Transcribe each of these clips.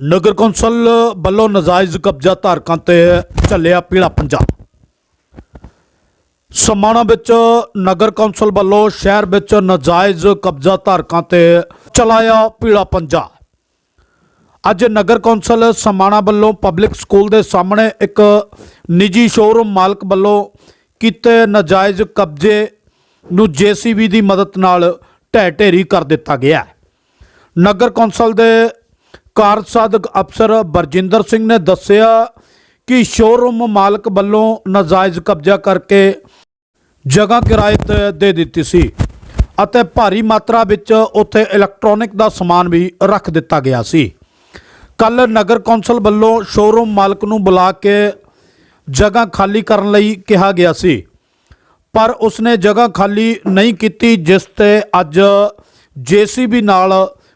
ਨਗਰ council ਵੱਲੋਂ ਨਜਾਇਜ਼ ਕਬਜ਼ਾ ਧਾਰਕਾਂ ਤੇ ਚੱਲਿਆ ਪੀੜਾ ਪੰਜਾ। ਸਮਾਣਾ ਵਿੱਚ ਨਗਰ ਕੌਂਸਲ ਵੱਲੋਂ ਸ਼ਹਿਰ ਵਿੱਚ ਨਜਾਇਜ਼ ਕਬਜ਼ਾ ਧਾਰਕਾਂ ਤੇ ਚਲਾਇਆ ਪੀੜਾ ਪੰਜਾ। ਅੱਜ ਨਗਰ ਕੌਂਸਲ ਸਮਾਣਾ ਵੱਲੋਂ ਪਬਲਿਕ ਸਕੂਲ ਦੇ ਸਾਹਮਣੇ ਇੱਕ ਨਿੱਜੀ ਸ਼ੋਰੂਮ ਮਾਲਕ ਵੱਲੋਂ ਕੀਤੇ ਨਜਾਇਜ਼ ਕਬਜ਼ੇ ਨੂੰ ਜੀਸੀਬੀ ਦੀ ਮਦਦ ਨਾਲ ਢਹਿ ਢੇਰੀ ਕਰ ਦਿੱਤਾ ਗਿਆ ਨਗਰ ਕੌਂਸਲ ਦੇ ਕਾਰਜਸਾਧਕ ਅਫਸਰ ਬਰਜਿੰਦਰ ਸਿੰਘ ਨੇ ਦੱਸਿਆ ਕਿ ਸ਼ੋਰੂਮ ਮਾਲਕ ਵੱਲੋਂ ਨਾਜਾਇਜ਼ ਕਬਜ਼ਾ ਕਰਕੇ ਜਗ੍ਹਾ ਕਿਰਾਏ ਤੇ ਦੇ ਦਿੱਤੀ ਸੀ ਅਤੇ ਭਾਰੀ ਮਾਤਰਾ ਵਿੱਚ ਉੱਥੇ ਇਲੈਕਟ੍ਰੋਨਿਕ ਦਾ ਸਮਾਨ ਵੀ ਰੱਖ ਦਿੱਤਾ ਗਿਆ ਸੀ। ਕੱਲ ਨਗਰ ਕੌਂਸਲ ਵੱਲੋਂ ਸ਼ੋਰੂਮ ਮਾਲਕ ਨੂੰ ਬੁਲਾ ਕੇ ਜਗ੍ਹਾ ਖਾਲੀ ਕਰਨ ਲਈ ਕਿਹਾ ਗਿਆ ਸੀ, ਪਰ ਉਸਨੇ ਜਗ੍ਹਾ ਖਾਲੀ ਨਹੀਂ ਕੀਤੀ, ਜਿਸ ਤੇ ਅੱਜ ਜੀਸੀਬੀ ਨਾਲ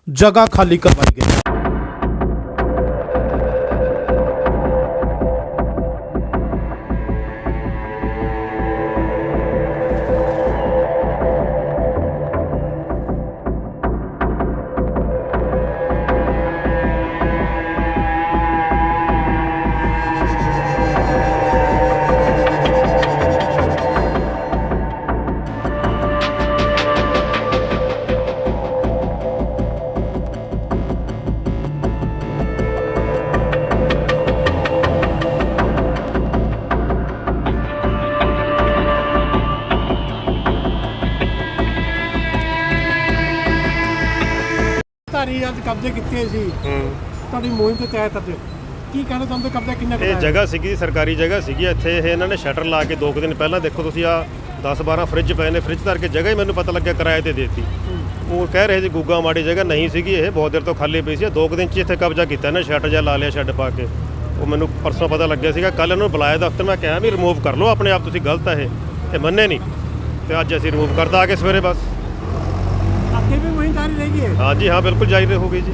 ਜਗ੍ਹਾ ਖਾਲੀ ਕਰਵਾਈ ਗਈ। ਧਾਰੀ ਅੱਜ ਕਬਜ਼ੇ ਕੀਤੇ ਸੀ। ਹੂੰ। ਤੁਹਾਡੀ ਮੁਹਿੰਮ ਦੇ ਤਹਿਤ ਅੱਜ ਕੀ ਕਹਿਣਾ ਚਾਹੁੰਦੇ ਕਬਜ਼ਾ ਕਿੰਨਾ ਇਹ ਜਗ੍ਹਾ ਸੀਗੀ ਸਰਕਾਰੀ ਜਗ੍ਹਾ ਸੀਗੀ। ਇੱਥੇ ਇਹ ਇਹਨਾਂ ਨੇ ਸ਼ਟਰ ਲਾ ਕੇ ਦੋ ਕੁ ਦਿਨ ਪਹਿਲਾਂ ਦੇਖੋ ਤੁਸੀਂ ਆ 10 12 ਫ੍ਰਿਜ ਪਏ ਨੇ। ਫ੍ਰਿਜ ਧਰ ਕੇ ਜਗ੍ਹਾ ਹੀ ਮੈਨੂੰ ਪਤਾ ਲੱਗਿਆ ਕਿਰਾਏ ਤੇ ਦੇਤੀ। ਉਹ ਕਹਿ ਰਹੇ ਸੀ ਗੁੱਗਾ ਮਾੜੀ ਜਗ੍ਹਾ ਨਹੀਂ ਸੀਗੀ ਇਹ ਬਹੁਤ ਦੇਰ ਤੋਂ ਖਾਲੀ ਪਈ ਸੀ। ਦੋ ਕੁ ਦਿਨ ਚ ਇੱਥੇ ਕਬਜ਼ਾ ਕੀਤਾ ਇਹਨੇ ਸ਼ਟਰ ਜਿਹਾ ਲਾ ਲਿਆ ਸ਼ੈੱਡ ਪਾ ਕੇ। ਉਹ ਮੈਨੂੰ ਪਰਸੋਂ ਪਤਾ ਲੱਗਿਆ ਸੀਗਾ। ਕੱਲ ਇਹਨੂੰ ਬੁਲਾਇਆ ਦਫ਼ਤਰ ਮੈਂ ਕਿਹਾ ਵੀ ਰਿਮੂਵ ਕਰ ਲਓ ਆਪਣੇ ਆਪ ਤੁਸੀਂ ਗਲਤ ਹੈ ਇਹ। ਇਹ ਮੰਨੇ ਨਹੀਂ। ਤੇ ਅੱਜ ਅਸੀਂ ਰਿਮੂਵ ਕਰਦਾ ਆ ਕੇ ਸਵੇਰੇ ਬਸ। ਜਾਰੀ ਰਹੇਗੀ ਹਾਂਜੀ ਹਾਂ ਬਿਲਕੁਲ ਜਾਰੀ ਰਹੂਗੀ ਜੀ।